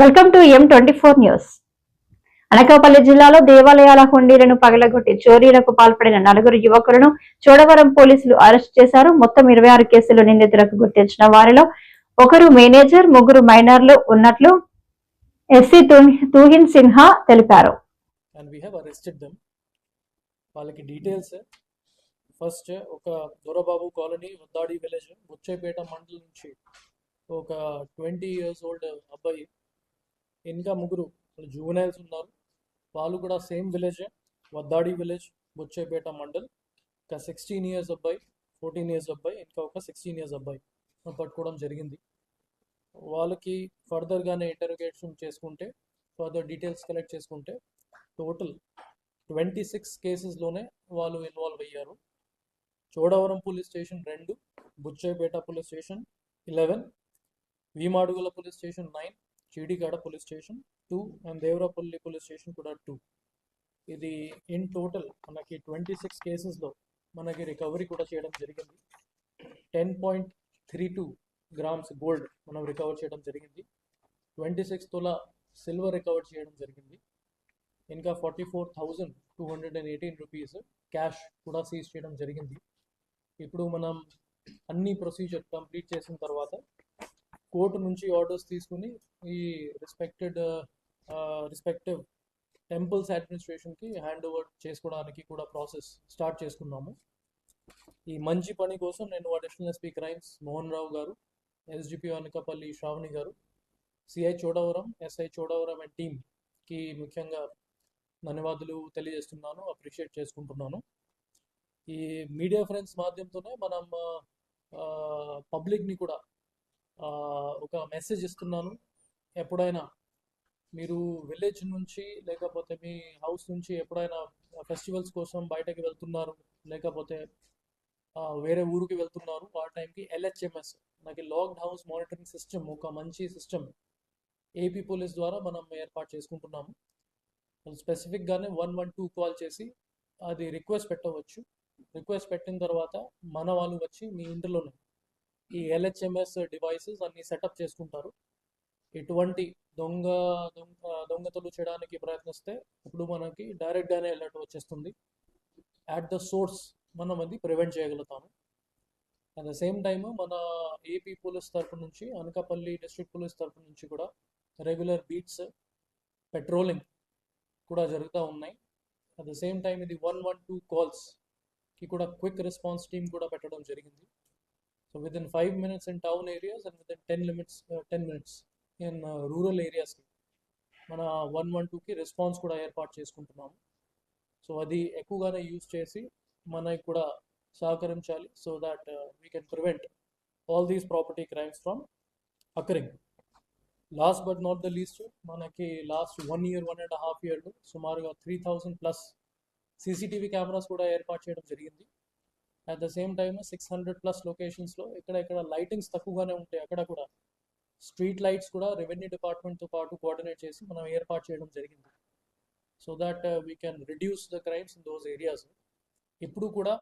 Welcome to M twenty four news. Anakapalli జిల్లాలో దేవాలయాల హుండీలను పగలగొట్టి చోరీలకు పాల్పడిన నలుగురు యువకులను చోడవరం పోలీసులు అరెస్ట్ చేశారు. మొత్తం ఇరవై ఆరు కేసులు నిందితులకు గుర్తించిన వారిలో ఒకరు మేనేజర్ ముగ్గురు మైనర్లు ఉన్నట్లు ఎస్సీ తూహిన్ సిన్హా తెలిపారు. వాళ్ళకి డీటెయిల్స్. ఫస్ట్ ఒక దొరబాబు కాలనీ ఉద్దాడి విలేజ్ ముచ్చేపేట మండలం నుంచి ఒక ట్వంటీ ఇయర్స్ ఓల్డ్ అబ్బాయి ఇంకా ముగ్గురు జూనైల్స్ ఉన్నారు. వాళ్ళు కూడా సేమ్ విలేజే వద్దాడి విలేజ్ బొచ్చేపేట మండల్. ఇంకా సిక్స్టీన్ ఇయర్స్ అబ్బాయి ఫోర్టీన్ ఇయర్స్ అబ్బాయి ఇంకా ఒక సిక్స్టీన్ ఇయర్స్ అబ్బాయి పట్టుకోవడం జరిగింది. వాళ్ళకి ఫర్దర్గానే ఇంటరోగేషన్ చేసుకుంటే ఫర్దర్ డీటెయిల్స్ కలెక్ట్ చేసుకుంటే టోటల్ ట్వంటీ సిక్స్ కేసెస్లోనే వాళ్ళు ఇన్వాల్వ్ అయ్యారు. చోడవరం పోలీస్ స్టేషన్ రెండు Buchaiyapeta police station eleven V Madugula police station nine Cheedigada police station two and Devarapalli police station కూడా టూ. ఇది ఇన్ టోటల్ మనకి ట్వంటీ సిక్స్ కేసెస్లో మనకి రికవరీ కూడా చేయడం జరిగింది. Ten point three two grams gold మనం రికవర్ చేయడం జరిగింది. Twenty six tola silver recover చేయడం జరిగింది. ఇంకా forty four thousand two hundred and eighteen rupees cash కూడా సీజ్ చేయడం జరిగింది. ఇప్పుడు మనం అన్ని ప్రొసీజర్ కంప్లీట్ చేసిన తర్వాత కోర్టు నుంచి ఆర్డర్స్ తీసుకుని ఈ రెస్పెక్టెడ్ రెస్పెక్టివ్ టెంపుల్స్ అడ్మినిస్ట్రేషన్కి హ్యాండ్ ఓవర్ చేసుకోవడానికి కూడా ప్రాసెస్ స్టార్ట్ చేసుకున్నాము. ఈ మంచి పని కోసం నేను additional SP crimes Mohan Rao garu S D P Anakapalli Shravani garu CI Chodavaram SI Chodavaram and టీమ్కి ముఖ్యంగా ధన్యవాదాలు తెలియజేస్తున్నాను అప్రిషియేట్ చేసుకుంటున్నాను. ఈ మీడియా ఫ్రెండ్స్ మాధ్యమంతోనే మనం uh, uh, పబ్లిక్ని కూడా ఒక మెసేజ్ ఇస్తున్నాను. ఎప్పుడైనా మీరు విలేజ్ నుంచి లేకపోతే మీ హౌస్ నుంచి ఎప్పుడైనా ఫెస్టివల్స్ కోసం బయటకి వెళ్తున్నారు లేకపోతే వేరే ఊరికి వెళ్తున్నారు ఆ టైంకి ఎల్హెచ్ఎంఎస్ మనకి లాక్డ్ హౌస్ మానిటరింగ్ సిస్టమ్ ఒక మంచి సిస్టమ్ ఏపీ పోలీస్ ద్వారా మనం ఏర్పాటు చేసుకుంటున్నాము. స్పెసిఫిక్గానే వన్ వన్ టూ కాల్ చేసి అది రిక్వెస్ట్ పెట్టవచ్చు. రిక్వెస్ట్ పెట్టిన తర్వాత మన వాళ్ళు వచ్చి మీ ఇంటిలోనే ఈ ఎల్హెచ్ఎంఎస్ డివైసెస్ అన్ని సెటప్ చేసుకుంటారు. ఎటువంటి దొంగ దొంగ దొంగతలు చేయడానికి ప్రయత్నిస్తే ఇప్పుడు మనకి డైరెక్ట్గానే అలర్ట్ వచ్చేస్తుంది. యాట్ ద సోర్స్ మనం అది ప్రివెంట్ చేయగలుగుతాము. అట్ ద సేమ్ టైమ్ మన ఏపీ పోలీస్ తరపు నుంచి అనకాపల్లి డిస్ట్రిక్ట్ పోలీస్ తరపు నుంచి కూడా రెగ్యులర్ బీట్స్ పెట్రోలింగ్ కూడా జరుగుతూ ఉన్నాయి. అట్ ద సేమ్ టైం ఇది వన్ వన్ టూ కాల్స్కి కూడా క్విక్ రెస్పాన్స్ టీమ్ కూడా పెట్టడం జరిగింది. So within five minutes town town areas and with limits, ten limits ten minutes in rural areas. మన వన్ వన్ టూకి రెస్పాన్స్ కూడా ఏర్పాటు చేసుకుంటున్నాము. సో అది ఎక్కువగానే యూజ్ చేసి మనకి కూడా సహకరించాలి so that we can prevent all these property crimes from occurring last but not the least మనకి last one year one and half ఇయర్లో సుమారుగా three thousand plus CCTV cameras కూడా ఏర్పాటు చేయడం జరిగింది. At the same time six hundred plus లొకేషన్స్లో ఇక్కడ ఇక్కడ lightings తక్కువగానే ఉంటాయి అక్కడ కూడా. స్ట్రీట్ లైట్స్ కూడా రెవెన్యూ డిపార్ట్మెంట్తో పాటు కోఆర్డినేట్ చేసి మనం ఏర్పాటు చేయడం జరిగింది. So that we can reduce the crimes in those areas ఇప్పుడు కూడా